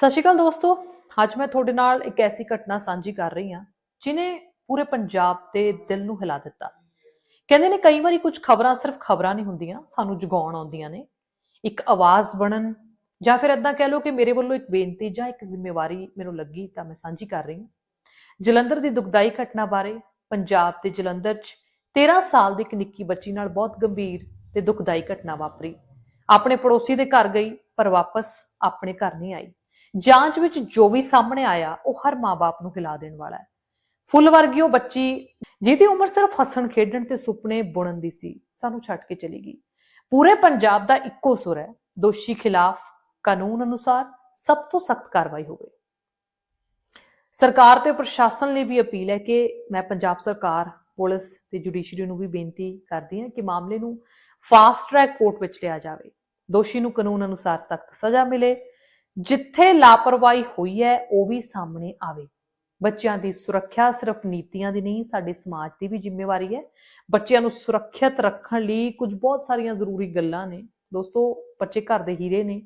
ਸਤਿ ਸ਼੍ਰੀ ਅਕਾਲ ਦੋਸਤੋ। ਅੱਜ ਮੈਂ ਤੁਹਾਡੇ ਨਾਲ ਇੱਕ ਐਸੀ ਘਟਨਾ ਸਾਂਝੀ ਕਰ ਰਹੀ ਹਾਂ, ਜਿਨੇ ਪੂਰੇ ਪੰਜਾਬ ਦੇ ਦਿਲ ਨੂੰ ਹਿਲਾ ਦਿੱਤਾ। ਕਹਿੰਦੇ ਨੇ ਕਈ ਵਾਰੀ ਕੁਝ ਖਬਰਾਂ ਸਿਰਫ ਖਬਰਾਂ ਨਹੀਂ ਹੁੰਦੀਆਂ, ਸਾਨੂੰ ਜਗਾਉਣ ਆਉਂਦੀਆਂ ਨੇ। ਇੱਕ ਆਵਾਜ਼ ਬਣਨ ਜਾਂ ਫਿਰ ਇਦਾਂ ਕਹਿ ਲਓ ਕਿ ਮੇਰੇ ਵੱਲੋਂ ਇੱਕ ਬੇਨਤੀ ਜਾਂ ਇੱਕ ਜ਼ਿੰਮੇਵਾਰੀ ਮੈਨੂੰ ਲੱਗੀ ਤਾਂ ਮੈਂ ਸਾਂਝੀ ਕਰ ਰਹੀ ਹਾਂ। ਜਲੰਧਰ ਦੀ ਦੁਖਦਾਈ ਘਟਨਾ ਬਾਰੇ, ਪੰਜਾਬ ਦੇ ਜਲੰਧਰ 'ਚ 13 ਸਾਲ ਦੀ ਇੱਕ ਨਿੱਕੀ ਬੱਚੀ ਨਾਲ ਬਹੁਤ ਗੰਭੀਰ ਤੇ ਦੁਖਦਾਈ ਘਟਨਾ ਵਾਪਰੀ। ਆਪਣੇ ਪੜੋਸੀ ਦੇ ਘਰ ਗਈ, ਪਰ ਵਾਪਸ ਆਪਣੇ ਘਰ ਨਹੀਂ ਆਈ। ਜਾਂਚ ਵਿੱਚ ਜੋ ਵੀ ਸਾਹਮਣੇ ਆਇਆ, ਉਹ ਹਰ ਮਾਪੇ ਨੂੰ ਹਿਲਾ ਦੇਣ ਵਾਲਾ ਹੈ। ਫੁੱਲ ਵਰਗੀ ਉਹ ਬੱਚੀ, ਜਿਹਦੀ ਉਮਰ ਸਿਰਫ ਹੱਸਣ, ਖੇਡਣ ਤੇ ਸੁਪਨੇ ਬੁਣਨ ਦੀ ਸੀ, ਸਾਨੂੰ ਛੱਡ ਕੇ ਚਲੀ ਗਈ। ਪੂਰੇ ਪੰਜਾਬ ਦਾ ਇੱਕੋ ਸੁਰ ਹੈ, ਦੋਸ਼ੀ ਖਿਲਾਫ ਕਾਨੂੰਨ ਅਨੁਸਾਰ ਸਭ ਤੋਂ ਸਖਤ ਕਾਰਵਾਈ ਹੋਵੇ। ਸਰਕਾਰ ਤੇ ਪ੍ਰਸ਼ਾਸਨ ਲਈ ਵੀ ਅਪੀਲ ਹੈ ਕਿ ਮੈਂ ਪੰਜਾਬ ਸਰਕਾਰ, ਪੁਲਿਸ ਤੇ ਜੁਡੀਸ਼ਰੀ ਨੂੰ ਵੀ ਬੇਨਤੀ ਕਰਦੀ ਹਾਂ ਕਿ ਮਾਮਲੇ ਨੂੰ ਫਾਸਟ ਟਰੈਕ ਕੋਰਟ ਵਿੱਚ ਲਿਆ ਜਾਵੇ। ਦੋਸ਼ੀ ਨੂੰ ਕਾਨੂੰਨ ਅਨੁਸਾਰ ਸਖਤ ਸਜ਼ਾ ਮਿਲੇ ਜਿੱਥੇ ਲਾਪਰਵਾਹੀ ਹੋਈ ਹੈ, ਉਹ ਵੀ ਸਾਹਮਣੇ ਆਵੇ। ਬੱਚਿਆਂ ਦੀ ਸੁਰੱਖਿਆ ਸਿਰਫ ਨੀਤੀਆਂ ਦੀ ਨਹੀਂ, ਸਾਡੇ ਸਮਾਜ ਦੀ ਵੀ ਜ਼ਿੰਮੇਵਾਰੀ ਹੈ। ਬੱਚਿਆਂ ਨੂੰ ਸੁਰੱਖਿਅਤ ਰੱਖਣ ਲਈ ਕੁਝ ਬਹੁਤ ਸਾਰੀਆਂ ਜ਼ਰੂਰੀ ਗੱਲਾਂ ਨੇ। ਦੋਸਤੋ, ਬੱਚੇ ਘਰ ਦੇ ਹੀਰੇ ਨੇ।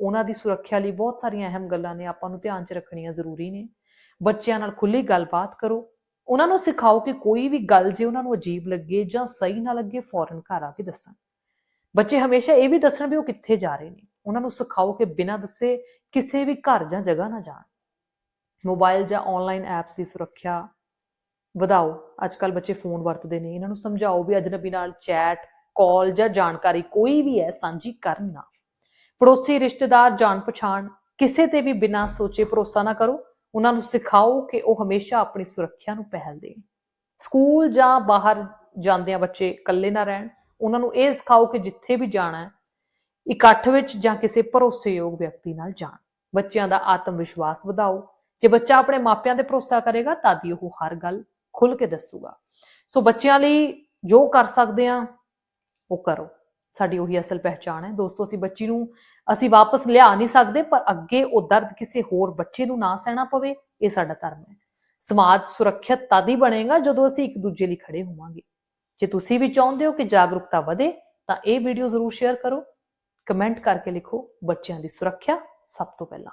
ਉਹਨਾਂ ਦੀ ਸੁਰੱਖਿਆ ਲਈ ਬਹੁਤ ਸਾਰੀਆਂ ਅਹਿਮ ਗੱਲਾਂ ਨੇ, ਆਪਾਂ ਨੂੰ ਧਿਆਨ 'ਚ ਰੱਖਣੀਆਂ ਜ਼ਰੂਰੀ ਨੇ। ਬੱਚਿਆਂ ਨਾਲ ਖੁੱਲੀ ਗੱਲਬਾਤ ਕਰੋ। ਉਹਨਾਂ ਨੂੰ ਸਿਖਾਓ ਕਿ ਕੋਈ ਵੀ ਗੱਲ ਜੇ ਉਹਨਾਂ ਨੂੰ ਅਜੀਬ ਲੱਗੇ ਜਾਂ ਸਹੀ ਨਾ ਲੱਗੇ, ਫੌਰਨ ਘਰ ਆ ਕੇ ਦੱਸਣ। ਬੱਚੇ ਹਮੇਸ਼ਾ ਇਹ ਵੀ ਦੱਸਣ ਵੀ ਉਹ ਕਿੱਥੇ ਜਾ ਰਹੇ ਨੇ। ਉਹਨਾਂ ਨੂੰ ਸਿਖਾਓ ਕਿ ਬਿਨਾਂ ਦੱਸੇ ਕਿਸੇ ਵੀ ਘਰ ਜਾਂ ਜਗ੍ਹਾ ਨਾ ਜਾਣ। ਮੋਬਾਈਲ ਜਾਂ ਆਨਲਾਈਨ ਐਪਸ ਦੀ ਸੁਰੱਖਿਆ ਵਧਾਓ। ਅੱਜਕੱਲ ਬੱਚੇ ਫੋਨ ਵਰਤਦੇ ਨੇ। ਇਹਨਾਂ ਨੂੰ ਸਮਝਾਓ ਵੀ ਅਜਨਬੀ ਨਾਲ ਚੈਟ ਕਾਲ ਜਾਂ ਜਾਣਕਾਰੀ ਕੋਈ ਵੀ ਹੈ, ਸਾਂਝੀ ਕਰਨ ਨਾ। ਪੜੋਸੀ, ਰਿਸ਼ਤੇਦਾਰ ਜਾਣ ਪਛਾਣ ਕਿਸੇ ਤੇ ਵੀ ਬਿਨਾਂ ਸੋਚੇ ਭਰੋਸਾ ਨਾ ਕਰੋ। ਉਹਨਾਂ ਨੂੰ ਸਿਖਾਓ ਕਿ ਉਹ ਹਮੇਸ਼ਾ ਆਪਣੀ ਸੁਰੱਖਿਆ ਨੂੰ ਪਹਿਲ ਦੇਣ। ਸਕੂਲ ਜਾਂ ਬਾਹਰ ਜਾਂਦਿਆਂ ਬੱਚੇ ਇਕੱਲੇ ਨਾ ਰਹਿਣ। ਉਹਨਾਂ ਨੂੰ ਇਹ ਸਿਖਾਓ ਕਿ ਜਿੱਥੇ ਵੀ ਜਾਣਾ ਹੈ, ਇਕੱਠ ਵਿੱਚ ਜਾਂ ਕਿਸੇ ਭਰੋਸੇਯੋਗ ਵਿਅਕਤੀ ਨਾਲ ਜਾਣ। ਬੱਚਿਆਂ ਦਾ ਆਤਮ ਵਿਸ਼ਵਾਸ ਵਧਾਓ। ਜੇ ਬੱਚਾ ਆਪਣੇ ਮਾਪਿਆਂ ਤੇ ਭਰੋਸਾ ਕਰੇਗਾ, ਤਾਂ ਦੀ ਉਹ ਹਰ ਗੱਲ ਖੁੱਲ ਕੇ ਦੱਸੂਗਾ। ਸੋ ਬੱਚਿਆਂ ਲਈ ਜੋ ਕਰ ਸਕਦੇ ਆ ਉਹ ਕਰੋ। ਸਾਡੀ ਉਹੀ ਅਸਲ ਪਹਿਚਾਣ ਹੈ। ਦੋਸਤੋ, ਅਸੀਂ ਬੱਚੀ ਨੂੰ ਅਸੀਂ ਵਾਪਸ ਲਿਆ ਨਹੀਂ ਸਕਦੇ, ਪਰ ਅੱਗੇ ਉਹ ਦਰਦ ਕਿਸੇ ਹੋਰ ਬੱਚੇ ਨੂੰ ਨਾ ਸਹਿਣਾ ਪਵੇ, ਇਹ ਸਾਡਾ ਧਰਮ ਹੈ। ਸਮਾਜ ਸੁਰੱਖਿਅਤ ਤਦ ਹੀ ਬਣੇਗਾ ਜਦੋਂ ਅਸੀਂ ਇੱਕ ਦੂਜੇ ਲਈ ਖੜੇ ਹੋਵਾਂਗੇ। ਜੇ ਤੁਸੀਂ ਵੀ ਚਾਹੁੰਦੇ ਹੋ ਕਿ ਜਾਗਰੂਕਤਾ ਵਧੇ, ਤਾਂ ਇਹ ਵੀਡੀਓ ਜ਼ਰੂਰ ਸ਼ੇਅਰ ਕਰੋ। ਕਮੈਂਟ ਕਰਕੇ ਲਿਖੋ ਬੱਚਿਆਂ ਦੀ ਸੁਰੱਖਿਆ ਸਭ ਤੋਂ ਪਹਿਲਾਂ।